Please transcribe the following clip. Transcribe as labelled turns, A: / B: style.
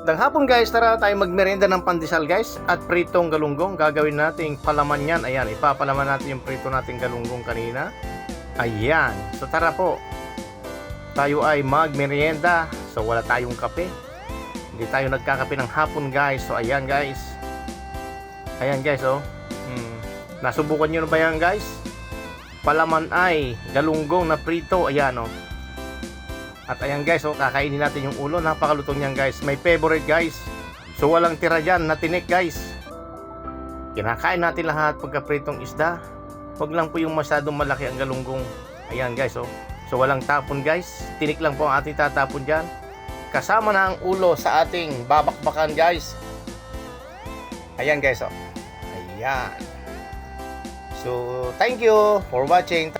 A: Magandang hapon guys, tara tayo magmerienda ng pandesal guys at pritong galunggong. Gagawin natin palaman yan. Ayan, ipapalaman natin yung prito nating galunggong kanina. Ayan, so tara po. Tayo ay magmerienda. So wala tayong kape. Hindi tayo nagkakape ng hapon guys. So ayan guys. Ayan guys oh. Hmm. Nasubukan nyo na ba yan guys? Palaman ay galunggong na prito. Ayan oh. At ayan guys, oh, kakainin natin yung ulo. Napakalutong yan guys. May favorite guys. So walang tira dyan na tinik guys. Kinakain natin lahat pagkapritong isda. Huwag lang po yung masyadong malaki ang galunggong. Ayan guys, oh. So walang tapon guys. Tinik lang po ang ating tatapon dyan. Kasama na ang ulo sa ating babakbakan guys. Ayan guys, oh. Ayan. So, thank you for watching.